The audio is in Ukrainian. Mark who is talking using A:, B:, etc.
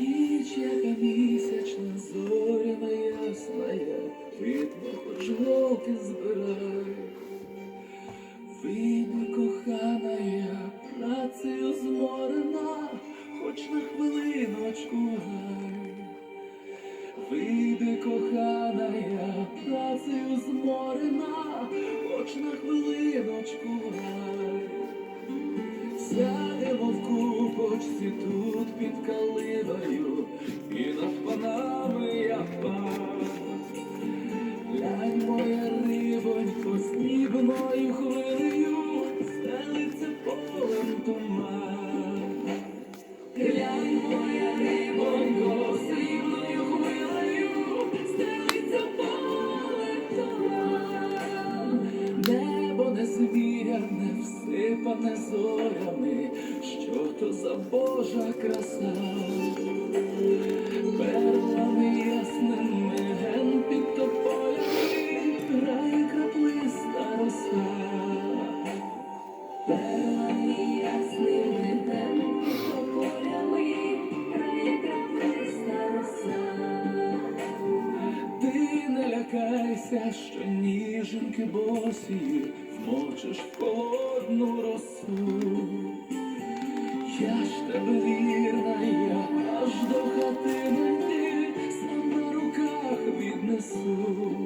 A: Ніч, яка місячна, зоряна ясная, видно, хоч голки збирай. Вийди, кохана, я працею зморена, хоч на хвилиночку гай. Вийди, кохана, я працею зморена, хоч на хвилиночку гай. Сядемо в купочці тут під калиною, снігною хвилею, стелиться полем туман. Глянь, моя рибонько, срібною хвилею, стелиться полем туман. Небо не звіряне, всипане зорями, що то за Божа краса. Лякайся, що ніженки босі вмочиш в холодну росу.
B: Я ж тебе вірна, я аж до хатини
A: ти сам на руках віднесу.